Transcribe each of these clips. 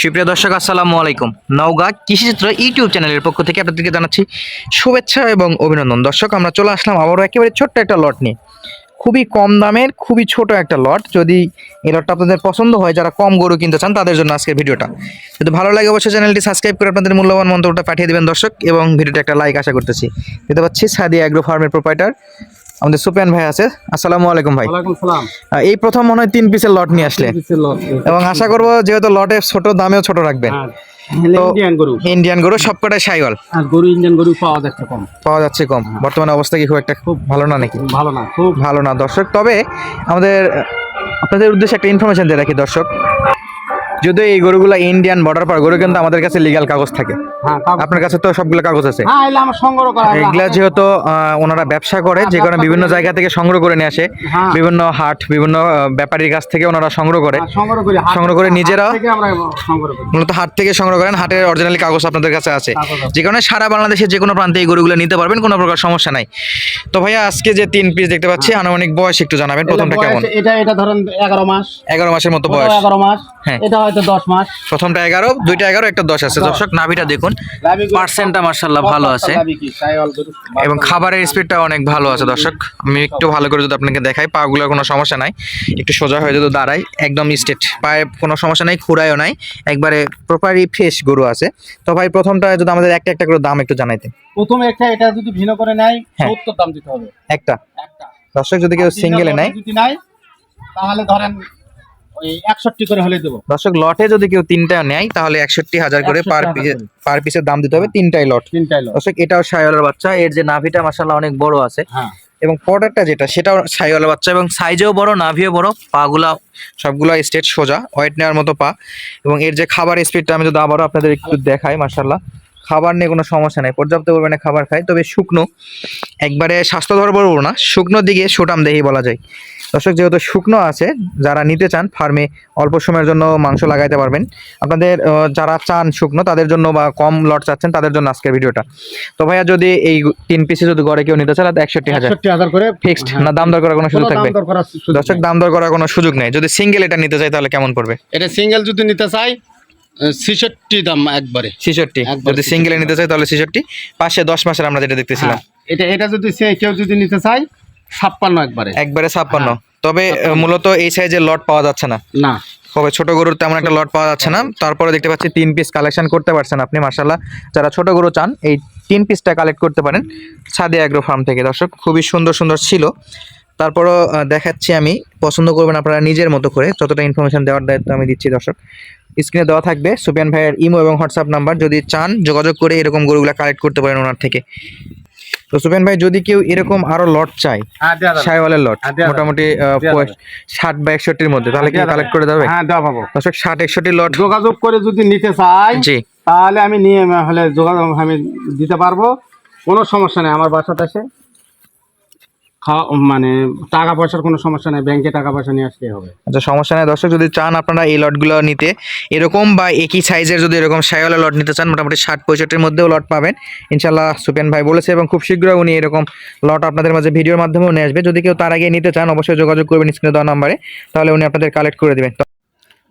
সুপ্রিয় দর্শক, আসসালামু আলাইকুম। নওগাঁ কৃষিচিত্র ইউটিউব চ্যানেলের পক্ষ থেকে আপনাদেরকে জানাচ্ছি শুভেচ্ছা এবং অভিনন্দন। দর্শক, আমরা চলে আসলাম আবারও একেবারে ছোট্ট একটা লট নিয়ে। খুবই কম দামের, খুবই ছোট একটা লট যদি এই লটটা আপনাদের পছন্দ হয়, যারা কম গরু কিনতে চান, তাদের জন্য আজকের ভিডিওটা। যদি ভালো লাগে, অবশ্যই চ্যানেলটি সাবস্ক্রাইব করে আপনাদের মূল্যবান মন্তব্যটা পাঠিয়ে দেবেন দর্শক, এবং ভিডিওটা একটা লাইক আশা করতেছি। দেখতে পাচ্ছি সাদিয়া অ্যাগ্রো ফার্মের প্রোপাইটার আমাদের সুপেন ভাই আছে। আসসালামু আলাইকুম ভাই। এই প্রথম মনে হয় তিন পিসের লট নিয়ে আসলে। এবং আশা করব যেহেতু লটে ছোট দামেও ছোট রাখবেন হ্যাঁ, ইন্ডিয়ান গরু। সবকটাই সাইওয়াল। আর গরু ইন্ডিয়ান গরু পাওয়া যাচ্ছে কম। পাওয়া যাচ্ছে কম। বর্তমানে অবস্থা কি খুব একটা খুব ভালো না নাকি? ভালো না খুব ভালো না দর্শক। তবে আমাদের আপনাদের উদ্দেশ্যে একটা ইনফরমেশন দিয়ে রাখি দর্শক। যদিও এই গরুগুলো ইন্ডিয়ান বর্ডার পার গরু কিন্তু আমাদের কাছে লিগ্যাল কাগজ থাকে। হ্যাঁ আপনার কাছে তো সবগুলো কাগজ আছে। হ্যাঁ হয়। এগুলা যেহেতু ওনারা ব্যবসা করে যে কারণে বিভিন্ন জায়গা থেকে সংগ্রহ করে নিয়ে আসে। হ্যাঁ। বিভিন্ন হাট বিভিন্ন ব্যাপারীর কাছ থেকে ওনারা সংগ্রহ করে। হ্যাঁ, সংগ্রহ করি। নিজেরা- মূলত হাট থেকে সংগ্রহ করেন। হাটের অরিজিনালি কাগজ আপনাদের কাছে আছে। যে কারণে সারা বাংলাদেশের যে কোনো প্রান্তে এই গরুগুলো নিতে পারবেন কোনো প্রকার সমস্যা নাই। তো ভাইয়া আজকে যে তিন পিস দেখতে পাচ্ছি আনুমানিক বয়স একটু জানাবেন প্রথমটা কেমন? এটা এটা ধরেন এগারো মাস। এগারো মাসের মতো বয়স। এগারো মাস। হ্যাঁ। এটা হয়তো দশ মাস। প্রথমটা এগারো দুইটা এগারো একটা দশ আছে। দর্শক নাভিটা দেখুন। গরু- পার্সেন্টটা মার্শাল্লাহ ভালো আছে। এবং খাবারের স্পিডটা অনেক ভালো আছে দর্শক। আমি একটু ভালো করে যদি আপনাকে দেখাই পাগুলোর কোনো সমস্যা নাই। একটু সোজা হয়ে যদি দাঁড়াই একদম স্ট্রেট পায়ে কোনো সমস্যা নাই খুঁড়াইও নাই। একবারে প্রপারই ফ্রেশ গরু আছে। তো ভাই প্রথমটা যদি আমাদের একটা একটা করে দাম একটু জানাইতে। প্রথমে একটা এটা যদি ভিন্ন করে নেয় হ্যাঁ। সত্তর দাম দিতে হবে। একটা। একটা। দর্শক যদি কেউ সিঙ্গেলে নেয়। যদি নাই তাহলে ধরেন একষট্টি করে হলে দেবো। দর্শক লটে যদি কেউ তিনটা নেয় তাহলে একষট্টি হাজার করে পার 61,000 পিসে পার পিসের দাম দিতে হবে তিনটাই লট। তিনটাই লট। দর্শক এটাও সাইওয়ালের বাচ্চা এর যে নাভিটা মাসাল্লাহ অনেক বড় আছে। হ্যাঁ। এবং পর্ডারটা যেটা সেটাও সাইওয়ালের বাচ্চা এবং সাইজেও বড় নাভিও বড় পাগুলা সবগুলো স্টেট সোজা ওয়েট নেওয়ার মতো পা। এবং এর যে খাবার স্পিডটা আমি যদি আবারও আপনাদের একটু দেখাই মাসাল্লাহ খাবার নিয়ে কোনো সমস্যা নেই পর্যাপ্ত পরিমাণে খাবার খায় তবে শুকনো একবারে স্বাস্থ্যধর বলব না শুকনো দিকে সুটাম দেহি বলা যায়। দর্শক যেহেতু শুকনো আছে যারা নিতে চান ফার্মে অল্প সময়ের জন্য মাংস লাগাইতে পারবেন। আপনাদের যারা চান শুকনো তাদের জন্য বা কম লট চাচ্ছেন তাদের জন্য আজকের ভিডিওটা। তো ভাইয়া যদি এই তিন পিসে যদি গড়ে কেউ নিতে চায় তাহলে একষট্টি হাজার। করে ফিক্সড হ্যাঁ। না দাম দর করার কোনো সুযোগ থাকবে? দর করার সুযোগ দর্শক দাম দর করার কোনো সুযোগ নেই। যদি সিঙ্গেল এটা নিতে চাই তাহলে কেমন পড়বে? এটা সিঙ্গেল যদি নিতে চাই ছিষট্টি দাম একবারে। ছিষট্টি। একবার যদি সিঙ্গেলে নিতে চাই তাহলে ছিষট্টি। পাশে দশ মাসের আমরা যেটা দেখতেছিলাম। হ্যাঁ, এটা এটা যদি সে- কেউ যদি নিতে চাই ছাপ্পান্ন একবারে। একবারে ছাপ্পান্ন। হ্যাঁ। তবে মূলত এই সাইজের লট পাওয়া যাচ্ছে না। না। তবে ছোট গরুর তেমন একটা লট পাওয়া যাচ্ছে না। তারপরে দেখতে পাচ্ছি তিন পিস কালেকশন করতে পারছেন আপনি মার্শাল্লাহ যারা ছোট গরু চান এই তিন পিসটা কালেক্ট করতে পারেন ছাদে অ্যাগ্রো ফার্ম থেকে। দর্শক খুবই সুন্দর সুন্দর ছিল। তারপরও দেখাচ্ছি আমি। পছন্দ করবেন আপনারা নিজের মতো করে। যতটা ইনফরমেশন দেওয়ার দায়িত্ব আমি দিচ্ছি দর্শক। স্ক্রিনে দেওয়া থাকবে। সুপিয়ান ভাইয়ের ইমো এবং হোয়াটসঅ্যাপ নাম্বার। যদি চান যোগাযোগ করে এরকম গরুগুলা কালেক্ট করতে পারেন ওনার থেকে। তো সুপেন ভাই যদি কেউ এরকম আরও লট চাই হ্যাঁ সাইওয়ালের লট হ্যাঁ। মোটামুটি ষাট বা একষট্টির মধ্যে তাহলে কি কালেক্ট করে দেবে হ্যাঁ দেওয়া পাবো। দর্শক ষাট একষট্টি লট যোগাযোগ করে যদি নিতে চাই জি। তাহলে আমি নিয়ে হলে যোগাযোগ আমি দিতে পারব। কোনো সমস্যা নেই আমার বাসাতে এসে। খাওয়া মানে টাকা পয়সার কোনো সমস্যা নেই ব্যাংকে টাকা পয়সা নিয়ে আসলেই হবে। আচ্ছা সমস্যা নেই। দর্শক যদি চান আপনারা এই লটগুলো নিতে এরকম বা একই সাইজের যদি এরকম সাইওয়ালা লট নিতে চান মোটামুটি ষাট পঁয়ষট্টির মধ্যেও লট পাবেন। ইনশাল্লাহ সুপেন ভাই বলেছে এবং খুব শীঘ্রই উনি এরকম লট আপনাদের মাঝে ভিডিওর মাধ্যমেও নিয়ে আসবে। যদি কেউ তার আগে নিতে চান অবশ্যই যোগাযোগ করবেন স্ক্রিনে দেওয়া নাম্বারে তাহলে উনি আপনাদের কালেক্ট করে দেবেন।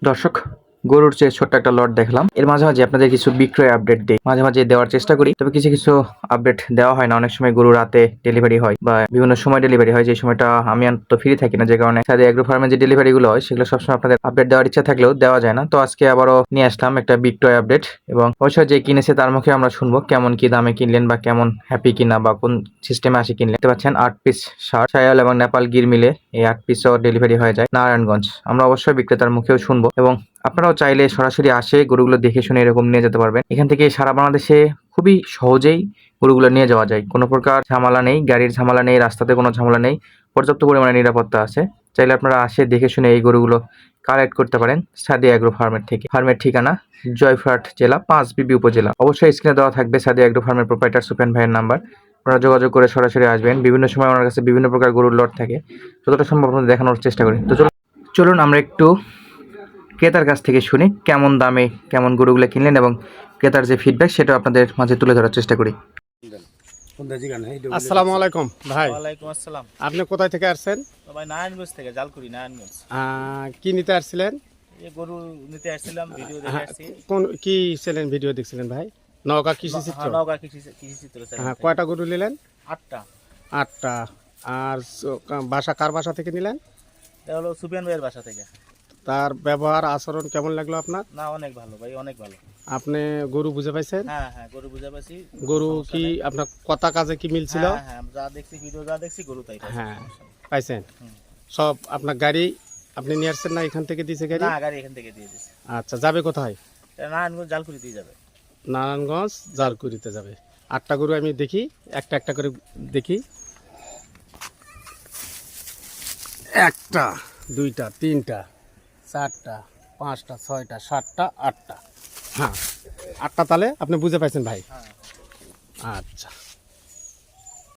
দর্শক গরুর চেয়ে ছোট্ট একটা লট দেখলাম। এর মাঝে মাঝে আপনাদের কিছু বিক্রয় আপডেট দিই। মাঝে মাঝে দেওয়ার চেষ্টা করি, তবে কিছু কিছু আপডেট দেওয়া হয় না। অনেক সময় গরু রাতে ডেলিভারি হয় বা বিভিন্ন সময় ডেলিভারি হয়, যে সময়টা আমি তো ফ্রি থাকি না, যে কারণে সাথে এগ্রো ফার্মে যে ডেলিভারি গুলো হয়, সেগুলো সবসময় আপনাদের আপডেট দেওয়ার ইচ্ছা থাকলেও দেওয়া যায় না। তো আজকে আবারও নিয়ে আসলাম একটা বিক্রয় আপডেট এবং অবশ্যই যে কিনেছে তার মুখে আমরা শুনব কেমন কি দামে কিনলেন বা কেমন হ্যাপি কিনা বা কোন সিস্টেমে আসে কিনলেন। দেখতে পাচ্ছেন আট পিস শার্ট। সায়াল এবং নেপাল গির মিলে এই আট পিসও ডেলিভারি হয়ে যায় নারায়ণগঞ্জ। আমরা অবশ্যই বিক্রেতার মুখেও শুনব এবং আপনারাও চাইলে সরাসরি আসে গরুগুলো দেখে শুনে এরকম নিয়ে যেতে পারবেন। এখান থেকে সারা বাংলাদেশে খুবই সহজেই গরুগুলো নিয়ে যাওয়া যায়। কোনো প্রকার ঝামেলা নেই, গাড়ির ঝামেলা নেই, রাস্তাতে কোনো ঝামেলা নেই, পর্যাপ্ত পরিমাণে নিরাপত্তা আছে। চাইলে আপনারা আসে দেখে শুনে এই গরুগুলো কালেক্ট করতে পারেন সাদি অ্যাগ্রো ফার্মের থেকে। ফার্মের ঠিকানা জয়ফ্রাট জেলা পাঁচ বিবি উপজেলা। অবশ্যই স্ক্রিনে দেওয়া থাকবে সাদি অ্যাগ্রো ফার্মের প্রোপাইটার সুপেন ভাইয়ের নাম্বার আপনারা যোগাযোগ করে সরাসরি আসবেন। বিভিন্ন সময় ওনার কাছে বিভিন্ন প্রকার গরুর লট থাকে। যতটা সম্ভব আপনাদের দেখানোর চেষ্টা করি। তো চলুন আমরা একটু ক্রেতার কাছ থেকে শুনি কেমন দামে কেমন গরুগুলো কিনলেন এবং ক্রেতার যে ফিডব্যাক সেটা আপনাদের মাঝে তুলে ধরার চেষ্টা করি। আসসালামু আলাইকুম ভাই। ওয়ালাইকুম আসসালাম। আপনি কোথায় থেকে আসছেন? ভাই নারায়ণগঞ্জ থেকে জালকুড়ি নারায়ণগঞ্জ। কি নিতে আসছিলেন? গরু নিতে আসছিলাম ভিডিও দেখে হ্যাঁ আসছি। কোন কি ছিলেন ভিডিও দেখছিলেন ভাই? নওগাঁ কৃষি চিত্র। হ্যাঁ, নওগাঁ কৃষি কৃষি চিত্র হ্যাঁ কয়টা গরু নিলেন? আটটা। আটটা। আর বাসা কার বাসা থেকে নিলেন? এটা হলো সুপিয়ান ভাইয়ের বাসা থেকে। তার ব্যবহার আচরণ কেমন লাগল আপনার? না অনেক ভালো ভাই অনেক ভালো। আপনি গরু বুঝে পাইছেন? হ্যাঁ হ্যাঁ গরু বুঝে পাচ্ছি গরু কি আপনার কথা কাজে কি মিলছিল? হ্যাঁ হ্যাঁ যা দেখছি ভিডিও যা দেখছি গরু তাই হ্যাঁ পাইছেন? সব আপনার গাড়ি আপনি নিয়ে আসছেন না এখান থেকে দিয়েছে গাড়ি? না গাড়ি এখান থেকে দিয়ে দিছি। আচ্ছা যাবে কোথায়? নারায়ণগঞ্জ জালকুড়ি দিয়ে যাবে। নারায়ণগঞ্জ জালকুড়িতে যাবে। আটটা গরু আমি দেখি একটা একটা করে দেখি। একটা দুইটা তিনটা। চারটা পাঁচটা ছয়টা সাতটা আটটা। হ্যাঁ আটটা তাহলে আপনি বুঝে পাইছেন ভাই। হ্যাঁ। আচ্ছা।